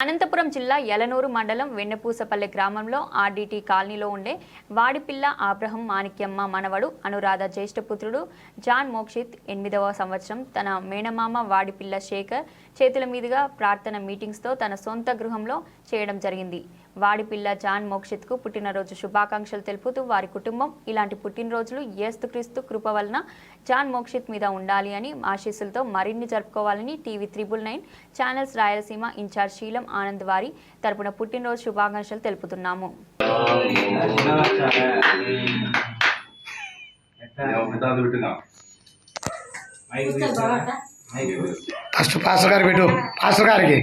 అనంతపురం జిల్లా యలనూరు మండలం వెన్నపూసపల్లె గ్రామంలో ఆర్డీటీ కాలనీలో ఉండే వాడిపిల్ల ఆబ్రహం మాణిక్యమ్మ మనవడు అనురాధ జ్యేష్ఠపుత్రుడు జాన్ మోక్షిత్ ఎనిమిదవ సంవత్సరం తన మేనమామ వాడిపిల్ల శేఖర్ చేతుల మీదుగా ప్రార్థన మీటింగ్స్తో తన సొంత గృహంలో చేయడం జరిగింది. వాడిపిల్ల జాన్ మోక్షిత్కు పుట్టినరోజు శుభాకాంక్షలు తెలుపుతూ వారి కుటుంబం ఇలాంటి పుట్టినరోజులు ఏస్తుక్రీస్తు కృప వలన జాన్ మోక్షిత్ మీద ఉండాలి అని ఆశీస్సులతో మరిన్ని జరుపుకోవాలని TV triple nine channels Rayalaseema incharge Seelam Anand వారి తరపున పుట్టినరోజు శుభాకాంక్షలు తెలుపుతున్నాము. ఫస్ట్ పాస్టర్ గారికి పెట్టు. పాస్టర్ గారికి.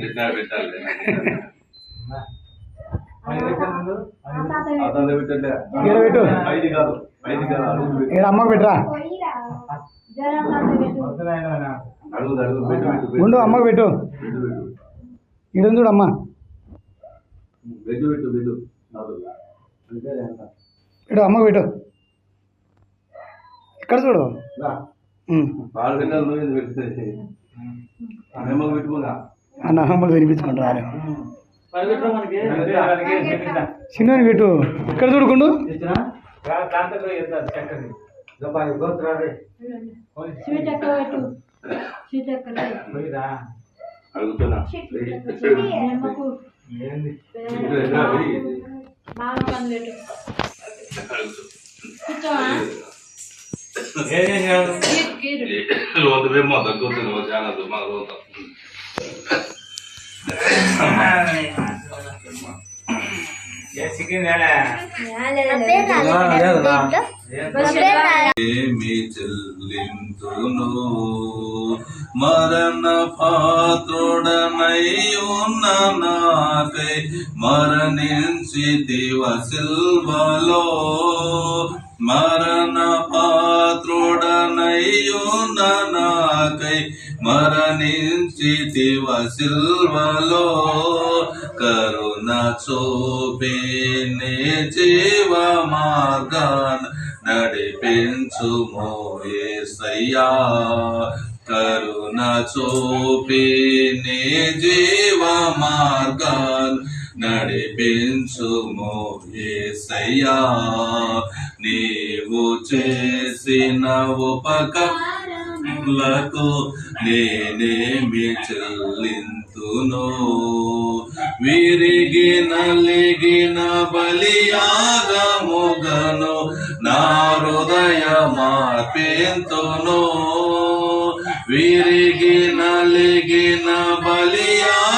ఈడ అమ్మకు పెట్టరా. ఉండు అమ్మకు పెట్టు. ఈడ చూడు అమ్మ. పెట్టు పెట్టు పెట్టు. అమ్మకు ఇక్కడ చూడు? అన్న అమ్మలు వినిపించుకుంటారు చిన్నని పెట్టు. ఇక్కడ చూడుకుండు అడుగుతున్నా. మేము తగ్గుతుంది రోజు చాలా మా ఏమి చెల్లింతును మరణ పాత్రుడనయ్యున్న నాకై మరణించి దివ సిల్వలో మరణ పాత్రుడనయ్యున్న మరణించి దివ సిల్వలో కరుణ చూపే నే జీవ మార్గాన నడిపించు మోయేసయ్యా కరుణ చూపి నీ జీవ మార్గాలు నడిపించు మోయేసయ్యా నీవు చేసిన ఉపకారములకు నేనేమి చెల్లింతును. విరిగి నలిగిన బలియాగముగను నా హృదయ మార్పింతును. విరిగి నలిగిన బలియా